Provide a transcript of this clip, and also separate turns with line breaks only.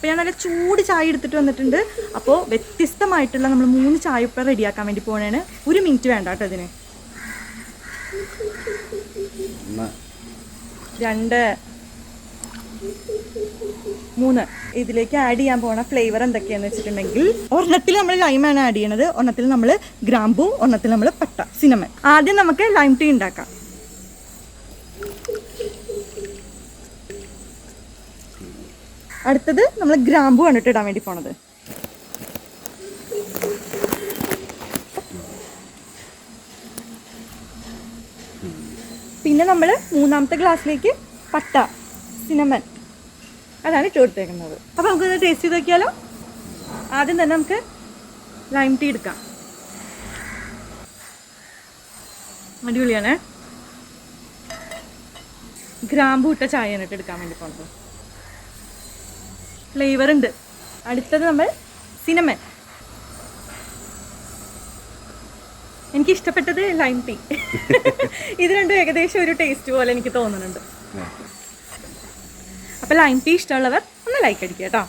അപ്പോൾ ഞാൻ നല്ല ചൂട് ചായ എടുത്തിട്ട് വന്നിട്ടുണ്ട്. അപ്പോൾ വ്യത്യസ്തമായിട്ടുള്ള നമ്മൾ മൂന്ന് ചായ ഇപ്പം റെഡിയാക്കാൻ വേണ്ടി പോകണേണ് ഒരു മിനിറ്റ് വേണ്ട കേട്ടോ ഇതിന്. രണ്ട്. മൂന്ന്. ഇതിലേക്ക് ആഡ് ചെയ്യാൻ പോണ ഫ്ലേവർ എന്തൊക്കെയാന്ന് വെച്ചിട്ടുണ്ടെങ്കിൽ ഒരെണ്ണത്തിൽ നമ്മൾ ലൈമാണ് ആഡ് ചെയ്യണത്. ഒരെണ്ണത്തിൽ നമ്മൾ ഗ്രാമ്പൂ ഒരെണ്ണത്തിൽ നമ്മൾ പട്ട സിനമൻ ആദ്യം നമുക്ക് ലൈം ടീ ഉണ്ടാക്കാം. അടുത്തത് നമ്മൾ ഗ്രാമ്പു ആണ് ഇട്ട് ഇടാൻ വേണ്ടി പോണത്. പിന്നെ നമ്മൾ മൂന്നാമത്തെ ഗ്ലാസ്സിലേക്ക് പട്ട സിനമൻ. അതാണ് ഇട്ട് കൊടുത്തേക്കുന്നത്. അപ്പോൾ നമുക്കൊന്ന് ടേസ്റ്റ് ചെയ്ത് നോക്കിയാലോ? ആദ്യം തന്നെ നമുക്ക് ലൈം ടീ എടുക്കാം. അടിപൊളിയാണേ. ഗ്രാമ്പു ഇട്ട ചായയാണ് ഇട്ട് എടുക്കാൻ വേണ്ടി പോണത്. ഫ്ലേവർ ഉണ്ട്. അടുത്തത് നമ്മൾ സിനമൻ എനിക്ക് ഇഷ്ടപ്പെട്ടത് ലൈം ടീ ഇത് രണ്ടും ഏകദേശം ഒരു ടേസ്റ്റ് പോലെ എനിക്ക് തോന്നുന്നുണ്ട്. അപ്പോൾ ലൈം ടീ ഇഷ്ടമുള്ളവർ ഒന്ന് ലൈക്ക് അടിക്കുക കേട്ടോ